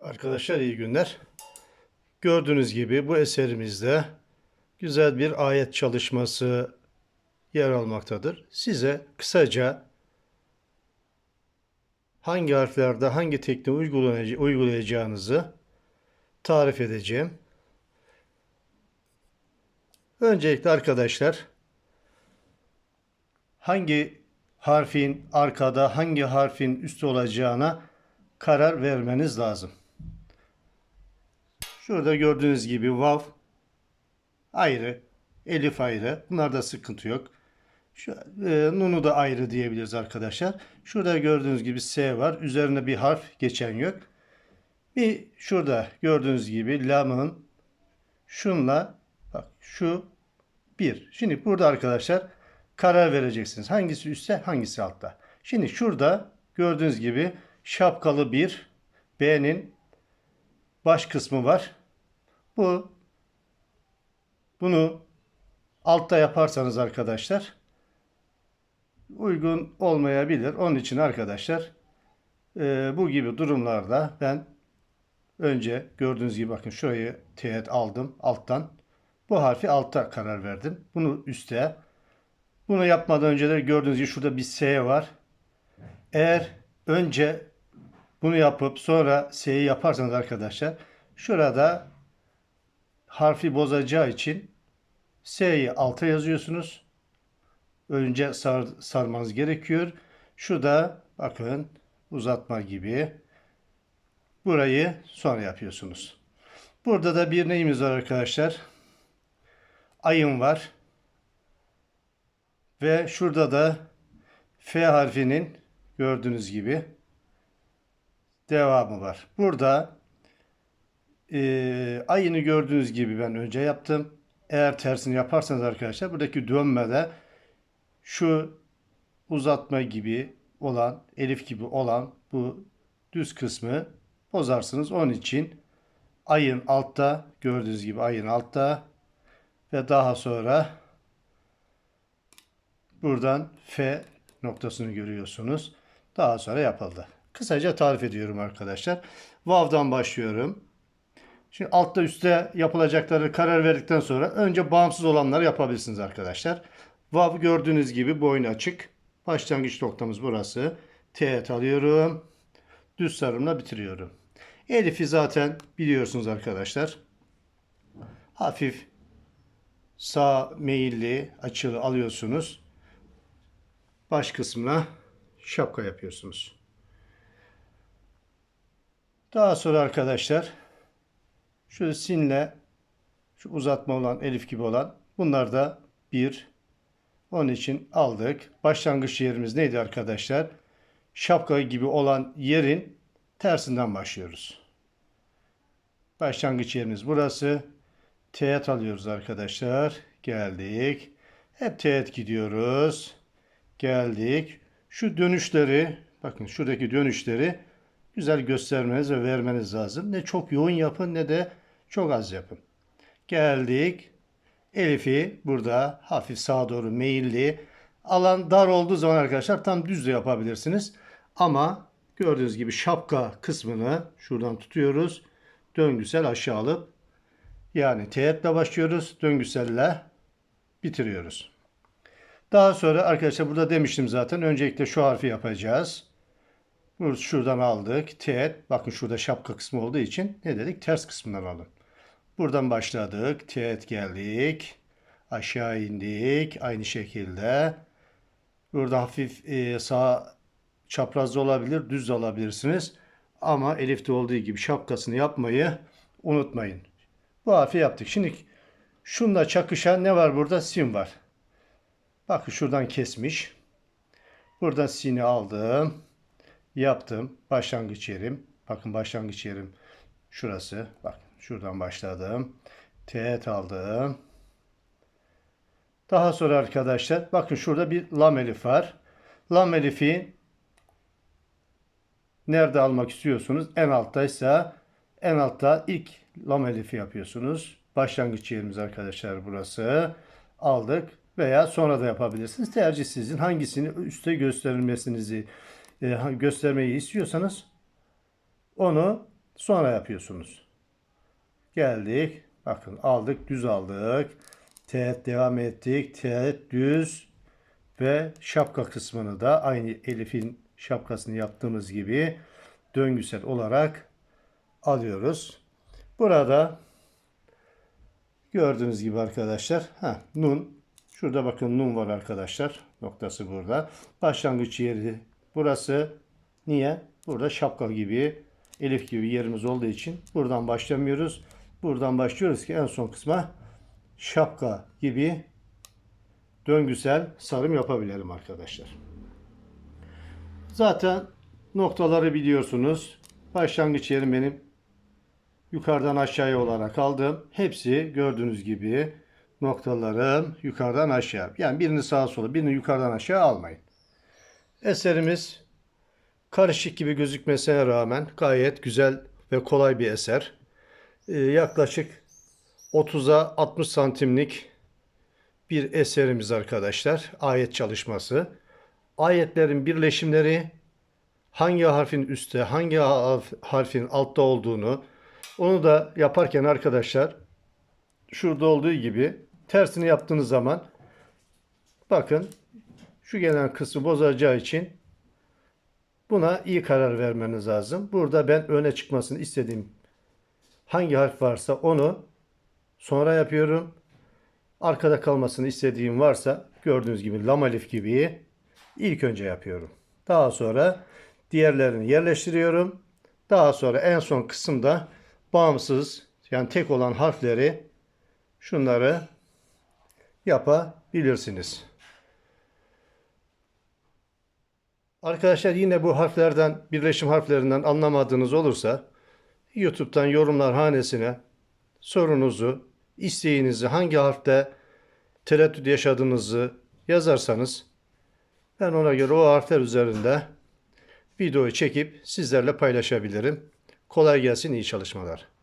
Arkadaşlar iyi günler. Gördüğünüz gibi bu eserimizde güzel bir ayet çalışması yer almaktadır. Size kısaca hangi harflerde hangi tekniği uygulayaca- uygulayacağınızı tarif edeceğim. Öncelikle arkadaşlar hangi harfin arkada hangi harfin üstte olacağına karar vermeniz lazım. Şurada gördüğünüz gibi vav ayrı, elif ayrı. Bunlarda sıkıntı yok. Şu, e, nunu da ayrı diyebiliriz arkadaşlar. Şurada gördüğünüz gibi S var. Üzerine bir harf geçen yok. Bir şurada gördüğünüz gibi lamın şunla bak şu bir. Şimdi burada arkadaşlar karar vereceksiniz. Hangisi üstte hangisi altta. Şimdi şurada gördüğünüz gibi şapkalı bir B'nin baş kısmı var. Bu bunu altta yaparsanız arkadaşlar uygun olmayabilir. Onun için arkadaşlar e, bu gibi durumlarda ben önce gördüğünüz gibi bakın şurayı teğet aldım alttan. Bu harfi altta karar verdim. Bunu üste. Bunu yapmadan önce de gördüğünüz gibi şurada bir S var. Eğer önce bunu yapıp sonra S'yi yaparsanız arkadaşlar şurada harfi bozacağı için S'yi alta yazıyorsunuz. Önce sar, sarmanız gerekiyor. Şu da bakın uzatma gibi. Burayı sonra yapıyorsunuz. Burada da bir neyimiz var arkadaşlar? Ayın var. Ve şurada da F harfinin gördüğünüz gibi devamı var. Burada e, ayını gördüğünüz gibi ben önce yaptım. Eğer tersini yaparsanız arkadaşlar buradaki dönmede şu uzatma gibi olan, elif gibi olan bu düz kısmı bozarsınız. Onun için ayın altta gördüğünüz gibi ayın altta ve daha sonra buradan F noktasını görüyorsunuz. Daha sonra yapıldı. Kısaca tarif ediyorum arkadaşlar. Vav'dan başlıyorum. Şimdi altta üstte yapılacakları karar verdikten sonra önce bağımsız olanları yapabilirsiniz arkadaşlar. Vav gördüğünüz gibi boynu açık. Başlangıç noktamız burası. Teğet alıyorum. Düz sarımla bitiriyorum. Elif'i zaten biliyorsunuz arkadaşlar. Hafif sağ meyilli açılı alıyorsunuz. Baş kısmına şapka yapıyorsunuz. Daha sonra arkadaşlar şu sinle şu uzatma olan elif gibi olan bunlar da bir. Onun için aldık. Başlangıç yerimiz neydi arkadaşlar? Şapka gibi olan yerin tersinden başlıyoruz. Başlangıç yerimiz burası. Teğet alıyoruz arkadaşlar. Geldik. Hep teğet gidiyoruz. Geldik. Şu dönüşleri bakın şuradaki dönüşleri güzel göstermeniz ve vermeniz lazım. Ne çok yoğun yapın ne de çok az yapın. Geldik. Elif'i burada hafif sağa doğru meyilli. Alan dar olduğu zaman arkadaşlar tam düz de yapabilirsiniz. Ama gördüğünüz gibi şapka kısmını şuradan tutuyoruz. Döngüsel aşağı alıp yani teğetle başlıyoruz. Döngüselle bitiriyoruz. Daha sonra arkadaşlar burada demiştim zaten. Öncelikle şu harfi yapacağız. Şuradan aldık. Teğet. Bakın şurada şapka kısmı olduğu için ne dedik? Ters kısmından alın. Buradan başladık. Teğet geldik. Aşağı indik. Aynı şekilde. Burada hafif e, sağ çaprazda olabilir. Düz de alabilirsiniz. Ama elifte olduğu gibi şapkasını yapmayı unutmayın. Bu harfi yaptık. Şimdi şunla çakışan ne var burada? Sim var. Bakın şuradan kesmiş. Buradan sini aldım. Yaptım. Başlangıç yerim. Bakın başlangıç yerim şurası. Bak şuradan başladım. Teğet aldım. Daha sonra arkadaşlar bakın şurada bir lam elif var. Lam elifi nerede almak istiyorsunuz? En alttaysa en altta ilk lam elifi yapıyorsunuz. Başlangıç yerimiz arkadaşlar burası. Aldık veya sonra da yapabilirsiniz. Tercih sizin. Hangisini üste gösterilmesinizi e, göstermeyi istiyorsanız onu sonra yapıyorsunuz. Geldik. Bakın aldık düz aldık. Teğet devam ettik. Teğet düz ve şapka kısmını da aynı Elif'in şapkasını yaptığımız gibi döngüsel olarak alıyoruz. Burada gördüğünüz gibi arkadaşlar ha, nun şurada bakın nun var arkadaşlar noktası burada. Başlangıç yeri burası. Niye? Burada şapka gibi elif gibi yerimiz olduğu için buradan başlamıyoruz. Buradan başlıyoruz ki en son kısma şapka gibi döngüsel sarım yapabilelim arkadaşlar. Zaten noktaları biliyorsunuz. Başlangıç yerim benim yukarıdan aşağıya olarak aldım. Hepsi gördüğünüz gibi noktalarım yukarıdan aşağı. Yani birini sağa sola, birini yukarıdan aşağı almayın. Eserimiz karışık gibi gözükmesine rağmen gayet güzel ve kolay bir eser. Ee, yaklaşık 30'a 60 santimlik bir eserimiz arkadaşlar. Ayet çalışması. Ayetlerin birleşimleri hangi harfin üstte, hangi harf- harfin altta olduğunu onu da yaparken arkadaşlar şurada olduğu gibi tersini yaptığınız zaman bakın şu gelen kısmı bozacağı için buna iyi karar vermeniz lazım. Burada ben öne çıkmasını istediğim hangi harf varsa onu sonra yapıyorum. Arkada kalmasını istediğim varsa gördüğünüz gibi lam alif gibi ilk önce yapıyorum. Daha sonra diğerlerini yerleştiriyorum. Daha sonra en son kısımda bağımsız yani tek olan harfleri şunları yapabilirsiniz. Arkadaşlar yine bu harflerden, birleşim harflerinden anlamadığınız olursa YouTube'dan yorumlar hanesine sorunuzu, isteğinizi, hangi harfte tereddüt yaşadığınızı yazarsanız ben ona göre o harfler üzerinde videoyu çekip sizlerle paylaşabilirim. Kolay gelsin, iyi çalışmalar.